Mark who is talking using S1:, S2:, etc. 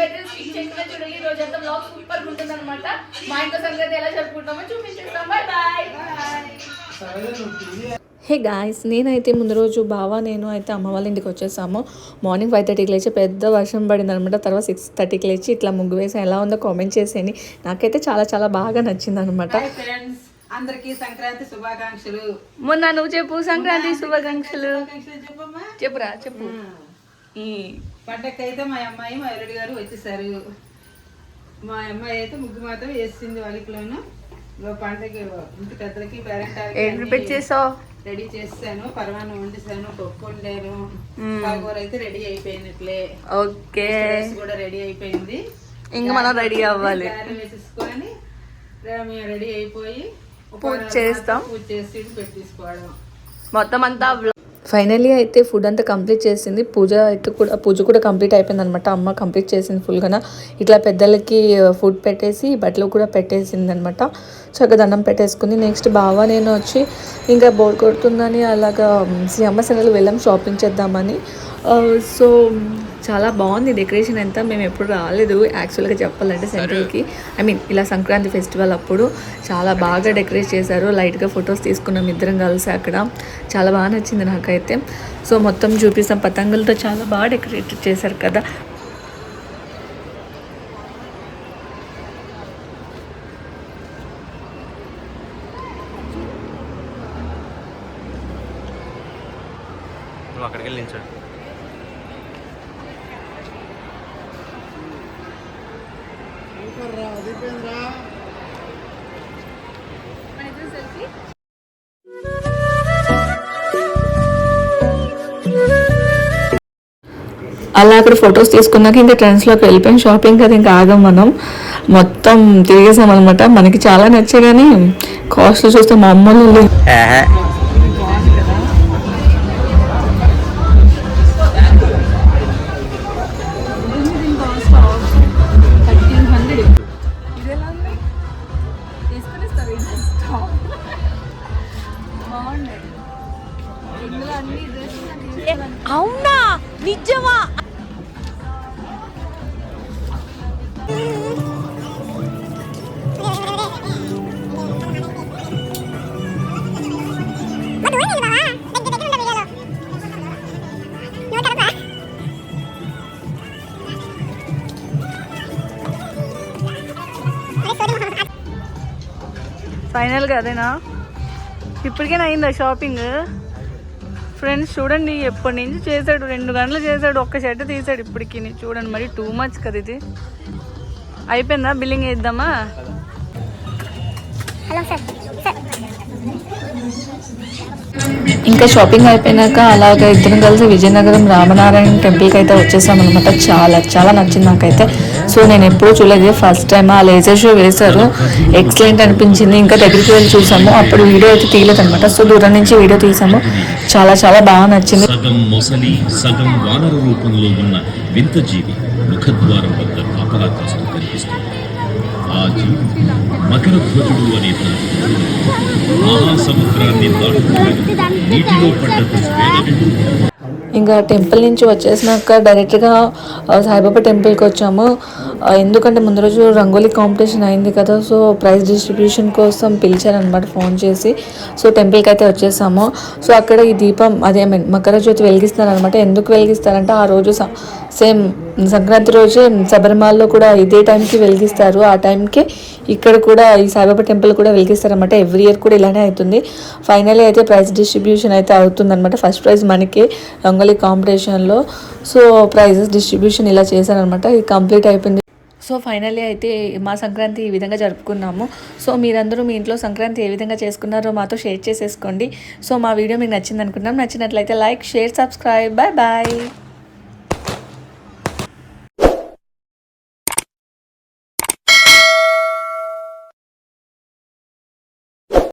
S1: చూడండి ఈ రోజు అంతా బ్లాగ్ సూపర్ ఉంటుంది అనమాట మా ఇంట్లో సంక్రాంతి ఎలా జరుపుకుంటామో చూపించేస్తాం. బాయ్ బాయ్
S2: హే గాయస్ నేనైతే ముందు రోజు బావ నేను అయితే అమ్మ వాళ్ళ ఇంటికి వచ్చేసాము. మార్నింగ్ ఫైవ్ థర్టీకి లేచి పెద్ద వర్షం పడింది అనమాట తర్వాత సిక్స్ థర్టీకి లేచి ఇట్లా ముగ్గు వేసి ఎలా ఉందో కామెంట్ చేసేయండి. నాకైతే చాలా చాలా బాగా నచ్చింది అనమాట
S3: హాయ్ ఫ్రెండ్స్ అందరికీ సంక్రాంతి శుభాకాంక్షలు.
S1: మొన్న నువ్వు చెప్పు సంక్రాంతి శుభాకాంక్షలు. చెప్పురా చెప్పు.
S3: పండగకైతే మా అమ్మాయి మా ఎల్లుడి గారు వచ్చేసారు. మా అమ్మాయి అయితే ముగ్గు మాత్రం వేసింది వాళ్ళకిలోను పండగ ఇంటి పెద్దలకి
S1: ఏం ప్రిపేర్
S3: పేరెంట్
S1: చేసావు
S3: రెడీ చేస్తాను పరమాన్నం వండిస్తాను పప్పు వండాను. పాలకూర అయితే రెడీ అయిపోయినట్లే
S1: ఓకే.
S3: కూడా రెడీ అయిపోయింది.
S1: ఇంక మనం రెడీ అవ్వాలి.
S3: వేసేసుకొని మేము రెడీ అయిపోయి
S1: పూజ చేస్తాం.
S3: పూజ చేసి పెట్టేసుకోవడం.
S1: మొత్తం అంతా
S2: ఫైనలీ అయితే ఫుడ్ అంతా కంప్లీట్ చేసింది. పూజ అయితే కూడా పూజ కూడా కంప్లీట్ అయిపోయింది అనమాట అమ్మ కంప్లీట్ చేసింది ఫుల్గా ఇట్లా పెద్దలకి ఫుడ్ పెట్టేసి బట్టలు కూడా పెట్టేసింది అనమాట చక్కగా దండం పెట్టేసుకుంది. నెక్స్ట్ బావ నేను వచ్చి ఇంకా బోర్ కొడుతుందని అలాగా శ్రీయమ్మ సెనలు వెళ్ళాం షాపింగ్ చేద్దామని. సో చాలా బాగుంది డెకరేషన్ అంతా. మేము ఎప్పుడు రాలేదు. యాక్చువల్గా చెప్పాలంటే సెంట్రల్కి. ఐ మీన్ ఇలా సంక్రాంతి ఫెస్టివల్ అప్పుడు చాలా బాగా డెకరేట్ చేశారు. లైట్గా ఫొటోస్ తీసుకున్నాం. ఇద్దరం కలిసి అక్కడ. చాలా బాగా నచ్చింది నాకైతే. సో మొత్తం చూపిస్తాం. పతంగులతో చాలా బాగా డెకరేట్ చేశారు కదా.
S4: అక్కడికి వెళ్ళి నిల్చోడు
S2: అలా అక్కడ ఫొటోస్ తీసుకున్నాక ఇంకా ట్రెండ్స్లోకి వెళ్ళిపోయాం. షాపింగ్ కదా ఇంకా ఆగం మనం. మొత్తం తిరిగేసాం అనమాట మనకి చాలా నచ్చాయి కానీ కాస్ట్ చూస్తే మా అమ్మలు
S5: అవునా నిజమా
S1: ఫైనల్గా అదేనా ఇప్పటికైనా అయిందా షాపింగ్ ఫ్రెండ్స్ చూడండి ఎప్పటి నుంచి చేశాడు? రెండు గంటలు చేశాడు ఒక్క షర్ట్ తీసాడు ఇప్పటికి. చూడండి మరి టూ మచ్ కదా ఇది. అయిపోయిందా? బిల్లింగ్ వేద్దామా
S2: ఇంకా షాపింగ్ అయిపోయినాక అలాగ ఇద్దరం కలిసి విజయనగరం రామనారాయణ టెంపుల్కి అయితే వచ్చేసాం అనమాట చాలా చాలా నచ్చింది నాకైతే. సో నేను ఎప్పుడూ చూడలేదు. ఫస్ట్ టైం ఆ లేజర్ షో వేశారు. ఎక్సలెంట్ అనిపించింది. ఇంకా దగ్గరికి వెళ్ళి చూసాము. అప్పుడు వీడియో అయితే తీయలేదు అనమాట సో దూరం నుంచి వీడియో తీసాము. చాలా చాలా బాగా నచ్చింది.
S6: సగం మొసలి సగం వానర రూపంలో ఉన్న వింత జీవి ముఖద్వారం వద్ద కాపలా ఆజు మకర ధ్వజుడు అనే మహాసముద్రాన్ని నీటిలో పడ్డ
S2: ఇంకా టెంపుల్ నుంచి వచ్చేసినాక డైరెక్ట్గా సాయిబాబా టెంపుల్కి వచ్చాము. ఎందుకంటే ముందు రోజు రంగోలీ కాంపిటీషన్ అయింది కదా సో ప్రైజ్ డిస్ట్రిబ్యూషన్ కోసం పిలిచారనమాట ఫోన్ చేసి. సో టెంపుల్కి అయితే వచ్చేసాము. సో అక్కడ ఈ దీపం అదే మీన్ మకర జ్యోతి వెలిగిస్తారనమాట ఎందుకు వెలిగిస్తారంటే ఆ రోజు సేమ్ సంక్రాంతి రోజే శబరిమలలో కూడా ఇదే టైంకి వెలిగిస్తారు. ఆ టైంకి ఇక్కడ కూడా ఈ సాయిబాబా టెంపుల్ కూడా వెలిగిస్తారనమాట ఎవ్రీ ఇయర్ కూడా ఇలానే అవుతుంది. ఫైనలీ అయితే ప్రైజ్ డిస్ట్రిబ్యూషన్ అయితే అవుతుందనమాట ఫస్ట్ ప్రైజ్ మనకి రంగోలీ కాంపిటీషన్లో సో ప్రైజెస్ డిస్ట్రిబ్యూషన్ ఇలా చేశారనమాట. ఇది కంప్లీట్ అయిపోయింది. సో ఫైనల్లీ అయితే మా సంక్రాంతి ఈ విధంగా జరుపుకున్నాము. సో మీరందరూ మీ ఇంట్లో సంక్రాంతి ఏ విధంగా చేసుకున్నారో మాతో షేర్ చేసేసుకోండి. సో మా వీడియో మీకు నచ్చింది అనుకుంటున్నాం నచ్చినట్లయితే like share subscribe. Bye bye